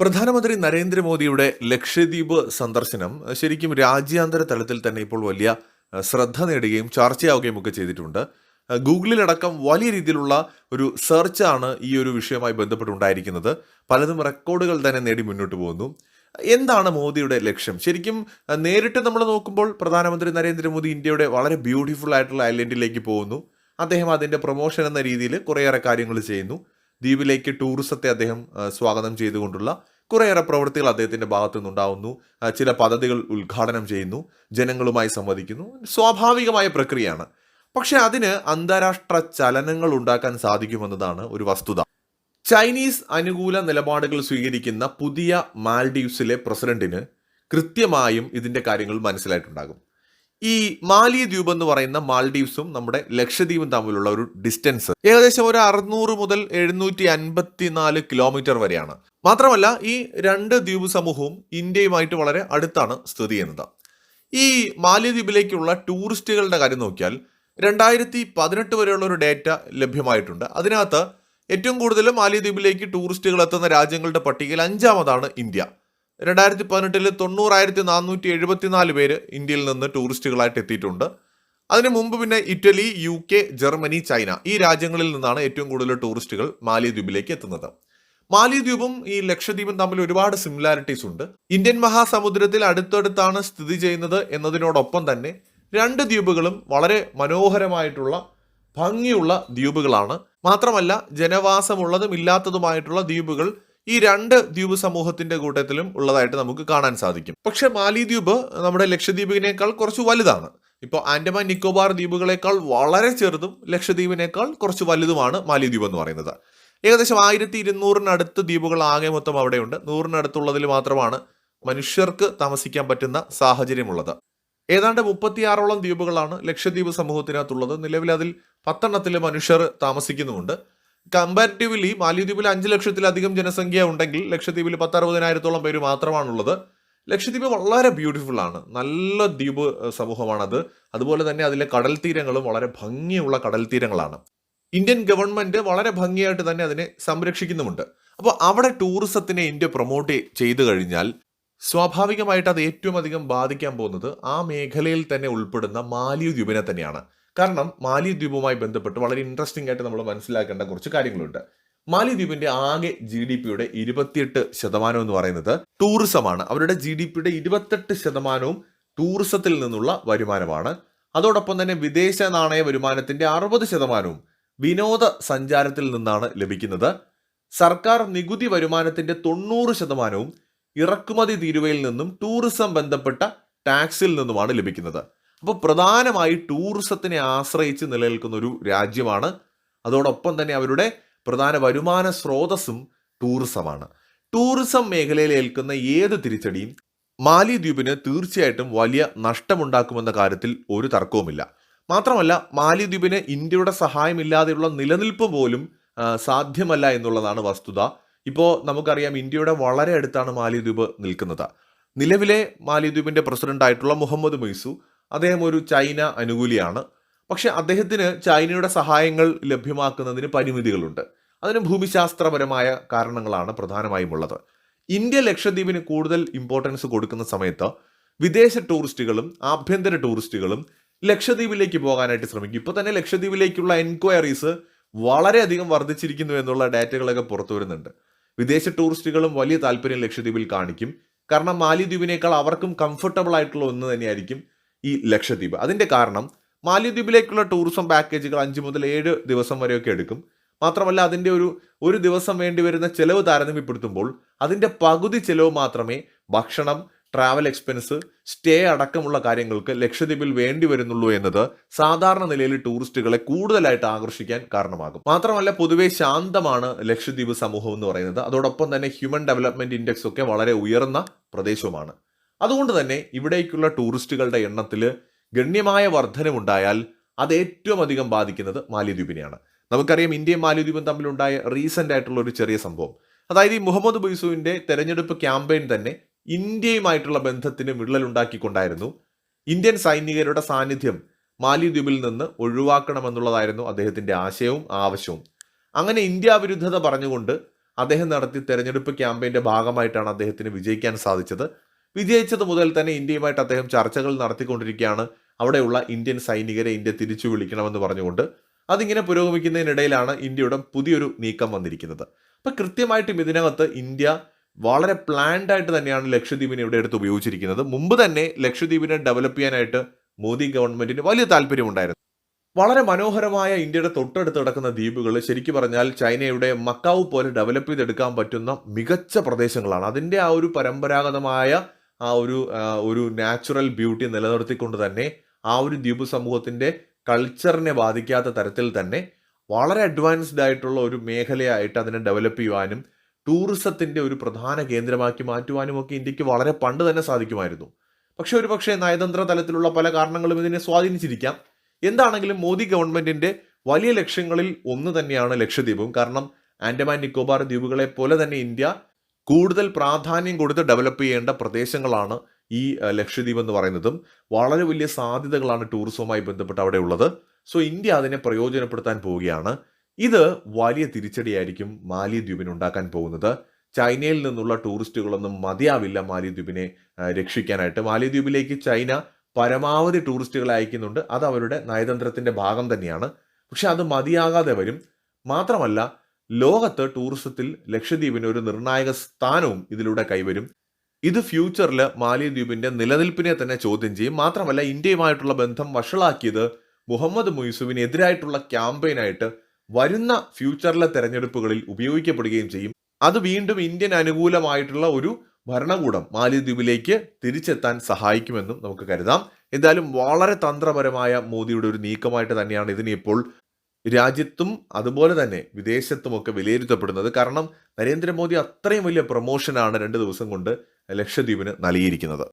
പ്രധാനമന്ത്രി നരേന്ദ്രമോദിയുടെ ലക്ഷദ്വീപ് സന്ദർശനം ശരിക്കും രാജ്യാന്തര തലത്തിൽ തന്നെ ഇപ്പോൾ വലിയ ശ്രദ്ധ നേടുകയും ചർച്ചയാവുകയും ഒക്കെ ചെയ്തിട്ടുണ്ട്. ഗൂഗിളിലടക്കം വലിയ രീതിയിലുള്ള ഒരു സെർച്ചാണ് ഈ ഒരു വിഷയവുമായി ബന്ധപ്പെട്ടുണ്ടായിരിക്കുന്നത്. പലതും റെക്കോർഡുകൾ തന്നെ നേടി മുന്നോട്ട് പോകുന്നു. എന്താണ് മോദിയുടെ ലക്ഷ്യം? ശരിക്കും നേരിട്ട് നമ്മൾ നോക്കുമ്പോൾ പ്രധാനമന്ത്രി നരേന്ദ്രമോദി ഇന്ത്യയുടെ വളരെ ബ്യൂട്ടിഫുൾ ആയിട്ടുള്ള ഐലൻഡിലേക്ക് പോകുന്നു. അദ്ദേഹം അതിന്റെ പ്രൊമോഷൻ എന്ന രീതിയിൽ കുറേയേറെ കാര്യങ്ങൾ ചെയ്യുന്നു. ദ്വീപിലേക്ക് ടൂറിസത്തെ അദ്ദേഹം സ്വാഗതം ചെയ്തുകൊണ്ടുള്ള കുറേയേറെ പ്രവൃത്തികൾ അദ്ദേഹത്തിന്റെ ഭാഗത്തു നിന്നുണ്ടാവുന്നു ചില പദ്ധതികൾ ഉദ്ഘാടനം ചെയ്യുന്നു. ജനങ്ങളുമായി സംവദിക്കുന്നു. സ്വാഭാവികമായ പ്രക്രിയയാണ്. പക്ഷെ അതിന് അന്താരാഷ്ട്ര ചലനങ്ങൾ ഉണ്ടാക്കാൻ സാധിക്കുമെന്നതാണ് ഒരു വസ്തുത. ചൈനീസ് അനുകൂല നിലപാടുകൾ സ്വീകരിക്കുന്ന പുതിയ മാൽഡീവ്സിലെ പ്രസിഡന്റിന് കൃത്യമായും ഇതിന്റെ കാര്യങ്ങൾ മനസ്സിലായിട്ടുണ്ടാകും. ഈ മാലി ദ്വീപ് എന്ന് പറയുന്ന മാൽഡീവ്സും നമ്മുടെ ലക്ഷദ്വീപും തമ്മിലുള്ള ഒരു ഡിസ്റ്റൻസ് ഏകദേശം ഒരു അറുന്നൂറ് മുതൽ എഴുന്നൂറ്റി അൻപത്തിനാല് കിലോമീറ്റർ വരെയാണ്. മാത്രമല്ല ഈ രണ്ട് ദ്വീപ് സമൂഹവും ഇന്ത്യയുമായിട്ട് വളരെ അടുത്താണ് സ്ഥിതി ചെയ്യുന്നത്. ഈ മാലിദ്വീപിലേക്കുള്ള ടൂറിസ്റ്റുകളുടെ കാര്യം നോക്കിയാൽ രണ്ടായിരത്തി പതിനെട്ട് വരെയുള്ള ഒരു ഡേറ്റ ലഭ്യമായിട്ടുണ്ട്. അതിനകത്ത് ഏറ്റവും കൂടുതൽ മാലിദ്വീപിലേക്ക് ടൂറിസ്റ്റുകൾ എത്തുന്ന രാജ്യങ്ങളുടെ പട്ടികയിൽ അഞ്ചാമതാണ് ഇന്ത്യ. രണ്ടായിരത്തി പതിനെട്ടിൽ തൊണ്ണൂറായിരത്തി നാനൂറ്റി എഴുപത്തിനാല് പേര് ഇന്ത്യയിൽ നിന്ന് ടൂറിസ്റ്റുകളായിട്ട് എത്തിയിട്ടുണ്ട്. അതിനു മുമ്പ് പിന്നെ Italy U K Germany China ഈ രാജ്യങ്ങളിൽ നിന്നാണ് ഏറ്റവും കൂടുതൽ ടൂറിസ്റ്റുകൾ മാലിദ്വീപിലേക്ക് എത്തുന്നത്. മാലിദ്വീപും ഈ ലക്ഷദ്വീപും തമ്മിൽ ഒരുപാട് സിമിലാരിറ്റീസ് ഉണ്ട്. ഇന്ത്യൻ മഹാസമുദ്രത്തിൽ അടുത്തടുത്താണ് സ്ഥിതി ചെയ്യുന്നത് എന്നതിനോടൊപ്പം തന്നെ രണ്ട് ദ്വീപുകളും വളരെ മനോഹരമായിട്ടുള്ള ഭംഗിയുള്ള ദ്വീപുകളാണ്. മാത്രമല്ല ജനവാസമുള്ളതും ഇല്ലാത്തതുമായിട്ടുള്ള ദ്വീപുകൾ ഈ രണ്ട് ദ്വീപ് സമൂഹത്തിന്റെ കൂട്ടത്തിലും ഉള്ളതായിട്ട് നമുക്ക് കാണാൻ സാധിക്കും. പക്ഷെ മാലിദ്വീപ് നമ്മുടെ ലക്ഷദ്വീപിനേക്കാൾ കുറച്ച് വലുതാണ്. ഇപ്പോൾ ആൻഡമാൻ നിക്കോബാർ ദ്വീപുകളേക്കാൾ വളരെ ചെറുതും ലക്ഷദ്വീപിനേക്കാൾ കുറച്ച് വലുതുമാണ് മാലിദ്വീപ് എന്ന് പറയുന്നത്. ഏകദേശം ആയിരത്തി ഇരുന്നൂറിനടുത്ത് ദ്വീപുകൾ ആകെ മൊത്തം അവിടെയുണ്ട്. നൂറിനടുത്തുള്ളതിൽ മാത്രമാണ് മനുഷ്യർക്ക് താമസിക്കാൻ പറ്റുന്ന സാഹചര്യമുള്ളത്. ഏതാണ്ട് മുപ്പത്തിയാറോളം ദ്വീപുകളാണ് ലക്ഷദ്വീപ് സമൂഹത്തിനകത്തുള്ളത്. നിലവിൽ അതിൽ പത്തെണ്ണത്തിൽ മനുഷ്യർ താമസിക്കുന്നുമുണ്ട്. കമ്പാരിറ്റീവ്ലി മാലിദ്വീപിൽ അഞ്ച് ലക്ഷത്തിലധികം ജനസംഖ്യ ഉണ്ടെങ്കിൽ ലക്ഷദ്വീപിൽ പത്തറുപതിനായിരത്തോളം പേര് മാത്രമാണുള്ളത്. ലക്ഷദ്വീപ് വളരെ ബ്യൂട്ടിഫുൾ ആണ്. നല്ല ദ്വീപ് സമൂഹമാണത്. അതുപോലെ തന്നെ അതിലെ കടൽ തീരങ്ങളും വളരെ ഭംഗിയുള്ള കടൽ തീരങ്ങളാണ് ഇന്ത്യൻ ഗവൺമെന്റ് വളരെ ഭംഗിയായിട്ട് തന്നെ അതിനെ സംരക്ഷിക്കുന്നുമുണ്ട്. അപ്പോൾ അവിടെ ടൂറിസത്തിനെ ഇന്ത്യ പ്രൊമോട്ട് ചെയ്തു കഴിഞ്ഞാൽ സ്വാഭാവികമായിട്ട് അത് ഏറ്റവും അധികം ബാധിക്കാൻ പോകുന്നത് ആ മേഖലയിൽ തന്നെ ഉൾപ്പെടുന്ന മാലിയു മാലിദ്വീപിനെ തന്നെയാണ്. കാരണം മാലിദ്വീപുമായി ബന്ധപ്പെട്ട് വളരെ ഇൻട്രസ്റ്റിംഗ് ആയിട്ട് നമ്മൾ മനസ്സിലാക്കേണ്ട കുറച്ച് കാര്യങ്ങളുണ്ട്. മാലിദ്വീപിന്റെ ആകെ ജി ഡി പിയുടെ ഇരുപത്തിയെട്ട് ശതമാനം എന്ന് പറയുന്നത് ടൂറിസമാണ് അവരുടെ ജി ഡി പിയുടെ ഇരുപത്തെട്ട് ശതമാനവും ടൂറിസത്തിൽ നിന്നുള്ള വരുമാനമാണ്. അതോടൊപ്പം തന്നെ വിദേശ നാണയ വരുമാനത്തിന്റെ അറുപത് ശതമാനവും വിനോദ സഞ്ചാരത്തിൽ നിന്നാണ് ലഭിക്കുന്നത്. സർക്കാർ നികുതി വരുമാനത്തിന്റെ തൊണ്ണൂറ് ശതമാനവും ഇറക്കുമതി തീരുവയിൽ നിന്നും ടൂറിസം ബന്ധപ്പെട്ട ടാക്സിൽ നിന്നുമാണ് ലഭിക്കുന്നത്. അപ്പോൾ പ്രധാനമായി ടൂറിസത്തിനെ ആശ്രയിച്ച് നിലനിൽക്കുന്ന ഒരു രാജ്യമാണ്. അതോടൊപ്പം തന്നെ അവരുടെ പ്രധാന വരുമാന സ്രോതസ്സും ടൂറിസമാണ്. ടൂറിസം മേഖലയിൽ ഏൽക്കുന്ന ഏത് തിരിച്ചടിയും മാലിദ്വീപിന് തീർച്ചയായിട്ടും വലിയ നഷ്ടമുണ്ടാക്കുമെന്ന കാര്യത്തിൽ ഒരു തർക്കവുമില്ല. മാത്രമല്ല മാലിദ്വീപിന് ഇന്ത്യയുടെ സഹായമില്ലാതെയുള്ള നിലനിൽപ്പ് പോലും സാധ്യമല്ല എന്നുള്ളതാണ് വസ്തുത. ഇപ്പോൾ നമുക്കറിയാം ഇന്ത്യയുടെ വളരെ അടുത്താണ് മാലിദ്വീപ് നിൽക്കുന്നത്. നിലവിലെ മാലിദ്വീപിന്റെ പ്രസിഡന്റ് ആയിട്ടുള്ള മുഹമ്മദ് മൊയ്സു അദ്ദേഹം ഒരു ചൈന അനുകൂലിയാണ്. പക്ഷെ അദ്ദേഹത്തിന് ചൈനയുടെ സഹായങ്ങൾ ലഭ്യമാക്കുന്നതിന് പരിമിതികളുണ്ട്. അതിന് ഭൂമിശാസ്ത്രപരമായ കാരണങ്ങളാണ് പ്രധാനമായും ഉള്ളത്. ഇന്ത്യ ലക്ഷദ്വീപിന് കൂടുതൽ ഇമ്പോർട്ടൻസ് കൊടുക്കുന്ന സമയത്ത് വിദേശ ടൂറിസ്റ്റുകളും ആഭ്യന്തര ടൂറിസ്റ്റുകളും ലക്ഷദ്വീപിലേക്ക് പോകാനായിട്ട് ശ്രമിക്കും. ഇപ്പോൾ തന്നെ ലക്ഷദ്വീപിലേക്കുള്ള എൻക്വയറീസ് വളരെയധികം വർദ്ധിച്ചിരിക്കുന്നു എന്നുള്ള ഡാറ്റകളൊക്കെ പുറത്തു വരുന്നുണ്ട്. വിദേശ ടൂറിസ്റ്റുകളും വലിയ താല്പര്യം ലക്ഷദ്വീപിൽ കാണിക്കും. കാരണം മാലിദ്വീപിനേക്കാൾ അവർക്കും കംഫർട്ടബിൾ ആയിട്ടുള്ള ഒന്ന് തന്നെയായിരിക്കും ഈ ലക്ഷദ്വീപ്. അതിന്റെ കാരണം മാലിദ്വീപിലേക്കുള്ള ടൂറിസം പാക്കേജുകൾ അഞ്ച് മുതൽ ഏഴ് ദിവസം വരെയൊക്കെ എടുക്കും. മാത്രമല്ല അതിന്റെ ഒരു ഒരു ദിവസം വേണ്ടി വരുന്ന ചെലവ് താരതമ്യപ്പെടുത്തുമ്പോൾ അതിന്റെ പകുതി ചെലവ് മാത്രമേ ഭക്ഷണം ട്രാവൽ എക്സ്പെൻസ് സ്റ്റേ അടക്കമുള്ള കാര്യങ്ങൾക്ക് ലക്ഷദ്വീപിൽ വേണ്ടി വരുന്നുള്ളൂ എന്നത് സാധാരണ നിലയിൽ ടൂറിസ്റ്റുകളെ കൂടുതലായിട്ട് ആകർഷിക്കാൻ കാരണമാകും. മാത്രമല്ല പൊതുവെ ശാന്തമാണ് ലക്ഷദ്വീപ് സമൂഹം എന്ന് പറയുന്നത്. അതോടൊപ്പം തന്നെ ഹ്യൂമൻ ഡെവലപ്മെന്റ് ഇൻഡെക്സ് ഒക്കെ വളരെ ഉയർന്ന പ്രദേശവുമാണ്. അതുകൊണ്ട് തന്നെ ഇവിടേക്കുള്ള ടൂറിസ്റ്റുകളുടെ എണ്ണത്തിൽ ഗണ്യമായ വർധനമുണ്ടായാൽ അത് ഏറ്റവും അധികം ബാധിക്കുന്നത് മാലിദ്വീപിനെയാണ്. നമുക്കറിയാം ഇന്ത്യയും മാലിദ്വീപും തമ്മിലുണ്ടായ റീസെന്റ് ആയിട്ടുള്ള ഒരു ചെറിയ സംഭവം. അതായത് ഈ മുഹമ്മദ് ബൈസുവിന്റെ തെരഞ്ഞെടുപ്പ് ക്യാമ്പയിൻ തന്നെ ഇന്ത്യയുമായിട്ടുള്ള ബന്ധത്തിന് വിള്ളലുണ്ടാക്കിക്കൊണ്ടായിരുന്നു. ഇന്ത്യൻ സൈനികരുടെ സാന്നിധ്യം മാലിദ്വീപിൽ നിന്ന് ഒഴിവാക്കണമെന്നുള്ളതായിരുന്നു അദ്ദേഹത്തിന്റെ ആശയവും ആവശ്യവും. അങ്ങനെ ഇന്ത്യ വിരുദ്ധത പറഞ്ഞുകൊണ്ട് അദ്ദേഹം നടത്തിയ തെരഞ്ഞെടുപ്പ് ക്യാമ്പയിന്റെ ഭാഗമായിട്ടാണ് അദ്ദേഹത്തിന് വിജയിക്കാൻ സാധിച്ചത്. വിജയിച്ചത് മുതൽ തന്നെ ഇന്ത്യയുമായിട്ട് അദ്ദേഹം ചർച്ചകൾ നടത്തിക്കൊണ്ടിരിക്കുകയാണ്. അവിടെയുള്ള ഇന്ത്യൻ സൈനികരെ ഇന്ത്യ തിരിച്ചു വിളിക്കണമെന്ന് പറഞ്ഞുകൊണ്ട് അതിങ്ങനെ പുരോഗമിക്കുന്നതിനിടയിലാണ് ഇന്ത്യയുടെ പുതിയൊരു നീക്കം വന്നിരിക്കുന്നത്. അപ്പം കൃത്യമായിട്ടും ഇതിനകത്ത് ഇന്ത്യ വളരെ പ്ലാൻഡ് ആയിട്ട് തന്നെയാണ് ലക്ഷദ്വീപിനെ ഇവിടെ എടുത്ത് ഉപയോഗിച്ചിരിക്കുന്നത്. മുമ്പ് തന്നെ ലക്ഷദ്വീപിനെ ഡെവലപ്പ് ചെയ്യാനായിട്ട് മോദി ഗവൺമെന്റിന് വലിയ താല്പര്യമുണ്ടായിരുന്നു വളരെ മനോഹരമായ ഇന്ത്യയുടെ തൊട്ടടുത്ത് കിടക്കുന്ന ദ്വീപുകൾ ശരിക്കും പറഞ്ഞാൽ ചൈനയുടെ മക്കാവ് പോലെ ഡെവലപ്പ് ചെയ്തെടുക്കാൻ പറ്റുന്ന മികച്ച പ്രദേശങ്ങളാണ്. അതിന്റെ ആ ഒരു പരമ്പരാഗതമായ ആ ഒരു ഒരു നാച്ചുറൽ ബ്യൂട്ടി നിലനിർത്തിക്കൊണ്ട് തന്നെ ആ ഒരു ദ്വീപ് സമൂഹത്തിന്റെ കൾച്ചറിനെ ബാധിക്കാത്ത തരത്തിൽ തന്നെ വളരെ അഡ്വാൻസ്ഡ് ആയിട്ടുള്ള ഒരു മേഖലയായിട്ട് അതിനെ ഡെവലപ്പ് ചെയ്യുവാനും ടൂറിസത്തിന്റെ ഒരു പ്രധാന കേന്ദ്രമാക്കി മാറ്റുവാനും ഒക്കെ ഇന്ത്യയ്ക്ക് വളരെ പണ്ട് തന്നെ സാധിക്കുമായിരുന്നു. പക്ഷെ ഒരു പക്ഷേ നയതന്ത്ര തലത്തിലുള്ള പല കാരണങ്ങളും ഇതിനെ സ്വാധീനിച്ചിരിക്കാം. എന്താണെങ്കിലും മോദി ഗവൺമെന്റിന്റെ വലിയ ലക്ഷ്യങ്ങളിൽ ഒന്ന് തന്നെയാണ് ലക്ഷദ്വീപും. കാരണം ആൻഡമാൻ നിക്കോബാർ ദ്വീപുകളെ പോലെ തന്നെ ഇന്ത്യ കൂടുതൽ പ്രാധാന്യം കൊടുത്ത് ഡെവലപ്പ് ചെയ്യേണ്ട പ്രദേശങ്ങളാണ് ഈ ലക്ഷദ്വീപ് എന്ന് പറയുന്നതും. വളരെ വലിയ സാധ്യതകളാണ് ടൂറിസവുമായി ബന്ധപ്പെട്ട് അവിടെ ഉള്ളത്. സോ ഇന്ത്യ അതിനെ പ്രയോജനപ്പെടുത്താൻ പോവുകയാണ്. ഇത് വലിയ തിരിച്ചടിയായിരിക്കും മാലിദ്വീപിന് ഉണ്ടാക്കാൻ പോകുന്നത്. ചൈനയിൽ നിന്നുള്ള ടൂറിസ്റ്റുകളൊന്നും മതിയാവില്ല മാലിദ്വീപിനെ രക്ഷിക്കാനായിട്ട്. മാലിദ്വീപിലേക്ക് ചൈന പരമാവധി ടൂറിസ്റ്റുകളെ അയക്കുന്നുണ്ട്. അത് അവരുടെ നയതന്ത്രത്തിന്റെ ഭാഗം തന്നെയാണ്. പക്ഷെ അത് മതിയാകാതെ വരും. മാത്രമല്ല ലോകത്ത് ടൂറിസത്തിൽ ലക്ഷദ്വീപിന് ഒരു നിർണായക സ്ഥാനവും ഇതിലൂടെ കൈവരും. ഇത് ഫ്യൂച്ചറിൽ മാലിദ്വീപിന്റെ നിലനിൽപ്പിനെ തന്നെ ചോദ്യം ചെയ്യും. മാത്രമല്ല ഇന്ത്യയുമായിട്ടുള്ള ബന്ധം വഷളാക്കിയത് മുഹമ്മദ് മുയ്സുവിനെതിരായിട്ടുള്ള ക്യാമ്പയിനായിട്ട് വരുന്ന ഫ്യൂച്ചറിലെ തെരഞ്ഞെടുപ്പുകളിൽ ഉപയോഗിക്കപ്പെടുകയും ചെയ്യും. അത് വീണ്ടും ഇന്ത്യൻ അനുകൂലമായിട്ടുള്ള ഒരു ഭരണകൂടം മാലിദ്വീപിലേക്ക് തിരിച്ചെത്താൻ സഹായിക്കുമെന്നും നമുക്ക് കരുതാം. എന്തായാലും വളരെ തന്ത്രപരമായ മോദിയുടെ ഒരു നീക്കമായിട്ട് തന്നെയാണ് ഇതിനെ ഇപ്പോൾ രാജ്യത്തും അതുപോലെ തന്നെ വിദേശത്തുമൊക്കെ വിലയിരുത്തപ്പെടുന്നത് കാരണം നരേന്ദ്രമോദി അത്രയും വലിയ പ്രൊമോഷനാണ് രണ്ട് ദിവസം കൊണ്ട് ലക്ഷദ്വീപിന് നൽകിയിരിക്കുന്നത്.